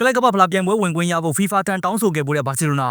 ကလပ်ကမ္ဘာဖလားပြိုင်ပွဲဝင်ခွင့်ရဖို့ FIFA တန်တောင်းဆိုခဲ့ပို့တဲ့ဘာစီလိုနာ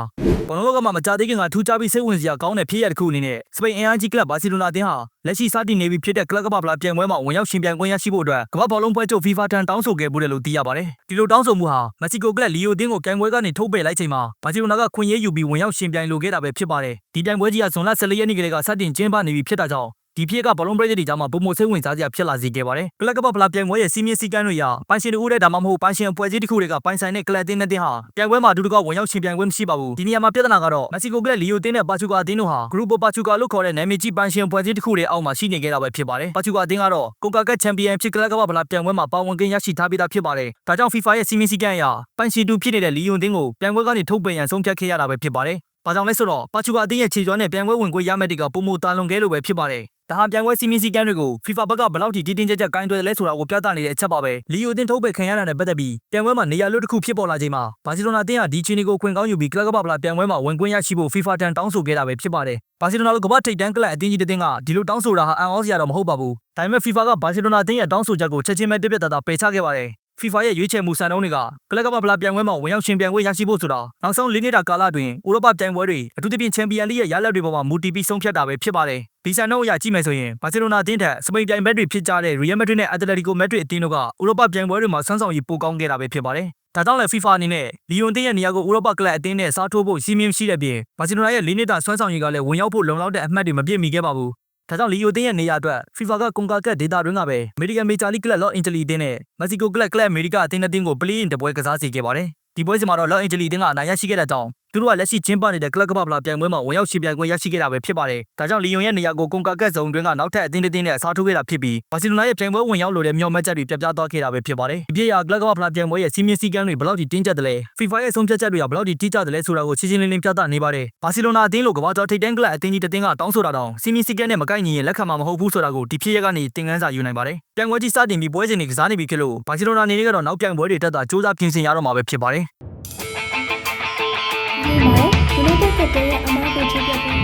ဘောလုံးလောကမှာမကြသေးခင်ကထူးခြားပြီးစိတ်ဝင်စရာကောင်းတဲ့ဖြစ်ရပ်တစ်ခုအနေနဲ့စပိန်အင်အားကြီးကလပ်ဘာစီလိုနာအသင်းဟာလက်ရှိစတင်နေပြီဖြစ်တဲ့ကလပ်ကမ္ဘာဖလားပြိုင်ပွဲမှာဝင်ရောက်ရှင်ပြိုင်ခွင့်ရရှိဖို့အတွက်ကမ္ဘာဘောလုံးပွဲချုပ် FIFA တန်တောင်းဆိုခဲ့ပို့တယ်လို့သိရပါတယ်ဒီလိုတောင်းဆိုမှုဟာမက္ကဆီကိုကလပ်လီယိုအသင်းကိုပြိုင်ပွဲကနေထုတ်ပယ်လိုက်ချိန်မှာဘာစီလိုနာကခွင့်ရယူပြီးဝင်ရောက်ရှင်ပြိုင်လိုခဲ့တာပဲဖြစ်ပါတယ်ဒီပြိုင်ပွဲကြီးကဇွန်လ14ရက်နေ့ကလေးကစတင်ကျင်းပနေပြီဖြစ်တာကြောင့် ဒီဖြစ်ကဘောလုံးပရိသတ်တွေကြားမှာပုံမစိတ်ဝင်စားစရာဖြစ်လာစေခဲ့ပါတယ်။ကလပ်ကပ္ပဖလားပြိုင်ပွဲရဲ့စီးမြင့်စည်းကမ်းတွေအရပိုင်ရှင်တို့တဲ့ဒါမှမဟုတ်ပိုင်ရှင်အဖွဲ့အစည်းတစ်ခုတွေကပိုင်ဆိုင်တဲ့ကလပ်အသင်းနဲ့တင်းဟာပြိုင်ပွဲမှာအတူတကွဝင်ရောက်ရှင်ပြိုင်ခွင့်မရှိပါဘူး။ဒီနေရာမှာပြဿနာကတော့မက္ကဆီကိုကလပ်လီယိုတင်းနဲ့ပါချူကာအသင်းတို့ဟာဂရုပိုပါချူကာလို့ခေါ်တဲ့နာမည်ကြီးပိုင်ရှင်အဖွဲ့အစည်းတစ်ခုတွေအောက်မှာရှိနေခဲ့တာပဲဖြစ်ပါတယ်။ပါချူကာအသင်းကတော့ကိုကာကတ်ချန်ပီယံဖြစ်ကလပ်ကပ္ပဖလားပြိုင်ပွဲမှာပါဝင်ခွင့်ရရှိထားပြီးသားဖြစ်ပါတယ်။ဒါကြောင့် FIFA ရဲ့စီးမြင့်စည်းကမ်းအရပိုင်ရှင်တူဖြစ်နေတဲ့လီယိုတင်းကိုပြိုင်ပွဲကနေထုတ်ပယ်ရန်ဆုံးဖြတ်ခဲ့ရတာပဲဖြစ်ပါတယ်။ဘာကြောင့်လဲဆိုတော့ပါချူကာအသင်းရဲ့ခြေကျွမ်းနဲ့ပြိုင်ပွဲဝင်ခွင့်ရမယ့်တီကပုံမတာလွန်ခဲ့လို့ပဲဖြစ်ပါတယ်။ ဒါဟာပြိုင်ပွဲစီမီစီကန်းတွေကို FIFA ဘက်ကဘယ်လောက်ထိတင်းတင်းကြပ်ကြပ်ကိုင်းတွယ်လဲဆိုတာကိုပြသနေတဲ့အချက်ပါပဲလီယိုအသင်းထုတ်ပယ်ခံရတာနဲ့ပတ်သက်ပြီးပြိုင်ပွဲမှာနေရာလွတ်တစ်ခုဖြစ်ပေါ်လာချိန်မှာဘာစီလိုနာအသင်းဟာဒီချီနီကိုခွင့်ကောင်းယူပြီးကလပ်ကပ္ပဖလားပြိုင်ပွဲမှာဝင်ခွင့်ရရှိဖို့ FIFA တန်တောင်းဆိုခဲ့တာပဲဖြစ်ပါတယ်ဘာစီလိုနာလိုကမ္ဘာထိပ်တန်းကလပ်အသင်းကြီးတစ်သင်းကဒီလိုတောင်းဆိုတာဟာအံ့ဩစရာတော့မဟုတ်ပါဘူးဒါပေမဲ့ FIFA ကဘာစီလိုနာအသင်းရဲ့တောင်းဆိုချက်ကိုချက်ချင်းပဲပြပြတသားပယ်ချခဲ့ပါတယ် FIFA ရဲ့ရွေးချယ်မှုစံနှုန်းတွေကကလပ်ကမ္ဘာဖလားပြိုင်ပွဲမှာဝင်ရောက်ရှင်ပြိုင်ပွဲရရှိဖို့ဆိုတာနောက်ဆုံး၄နှစ်တာကာလအတွင်းဥရောပပြိုင်ပွဲတွေအထူးသဖြင့်ချန်ပီယံလိရဲ့ရလဒ်တွေပေါ်မှာမူတည်ပြီးဆုံးဖြတ်တာပဲဖြစ်ပါတယ်။ ဒီစံနှုန်းအရကြည့်မယ်ဆိုရင်ဘာစီလိုနာအသင်းထက်စပိန်ပြိုင်ဘက်တွေဖြစ်ကြတဲ့ Real Madrid နဲ့ Atletico Madrid အသင်းတို့ကဥရောပပြိုင်ပွဲတွေမှာဆန်းဆောင်ရည်ပိုကောင်းခဲ့တာပဲဖြစ်ပါတယ်။ဒါကြောင့်လည်း FIFA အနေနဲ့လီယွန်တင်းရဲ့နေရာကိုဥရောပကလပ်အသင်းနဲ့စားထိုးဖို့စီးမြင်ရှိတဲ့ပြင်ဘာစီလိုနာရဲ့၄နှစ်တာဆွမ်းဆောင်ရည်ကလည်းဝင်ရောက်ဖို့လုံလောက်တဲ့အမှတ်တွေမပြည့်မီခဲ့ပါဘူး။ဒါကြောင့်လီယိုတင်းရဲ့နေရာအတွက် FIFA ကကွန်ကာကတ်ဒေတာတွင်းကပဲအမေရိကန်မေဂျာလိကလပ်လော့အင်ဂျလီတင်းနဲ့မက္ကဆီကိုကလပ်ကလပ်အမေရိကအသင်းအသင်းကိုပလီးရင်တပွဲကစားစီခဲ့ပါတယ်။ဒီပွဲစဉ်မှာတော့လော့အင်ဂျလီတင်းကအနိုင်ရရှိခဲ့တဲ့ကြောင့် သူတို့ကလက်ရှိကျင်းပနေတဲ့ကလပ်ကပ္ပဖလားပြိုင်ပွဲမှာဝင်ရောက်ရှင်ပြိုင်ခွင့်ရရှိခဲ့တာပဲဖြစ်ပါတယ်။ဒါကြောင့်လီယွန်ရဲ့နေရာကိုကွန်ကာကတ်ဇုံတွင်းကနောက်ထပ်အသင်းတစ်သင်းနဲ့အစားထိုးခဲ့တာဖြစ်ပြီးဘာစီလိုနာရဲ့ပြိုင်ပွဲဝင်ရောက်လိုတဲ့မျှော်မှန်းချက်တွေပြပြသွားခဲ့တာပဲဖြစ်ပါတယ်။ဒီပြည့်ရကလပ်ကပ္ပဖလားပြိုင်ပွဲရဲ့စီးမြင့်စည်းကမ်းတွေဘယ်လောက်ထိတင်းကျပ်တယ်လဲ။ FIFA ရဲ့ဆုံးဖြတ်ချက်တွေကဘယ်လောက်ထိတိကျတယ်လဲဆိုတာကိုရှင်းရှင်းလင်းလင်းပြသနေပါတယ်။ဘာစီလိုနာအသင်းလိုကမ္ဘာကျော်ထိပ်တန်းကလပ်အသင်းကြီးတစ်သင်းကတောင်းဆိုတာတောင်စီးမြင့်စည်းကမ်းနဲ့မကိုက်ညီရင်လက်ခံမှာမဟုတ်ဘူးဆိုတာကိုဒီဖြစ်ရက်ကနေသင်ခန်းစာယူနိုင်ပါတယ်။ပြိုင်ပွဲကြီးစတင်ပြီးပွဲစဉ်တွေကစားနေပြီဖြစ်လို့ဘာစီလိုနာအနေနဲ့ကတော့နောက်ပြိုင်ပွဲတွေတက်တာစ조사ပြင်ဆင်ရတော့မှာပဲဖြစ်ပါတယ်။ ဒီမှာ United ကတည်း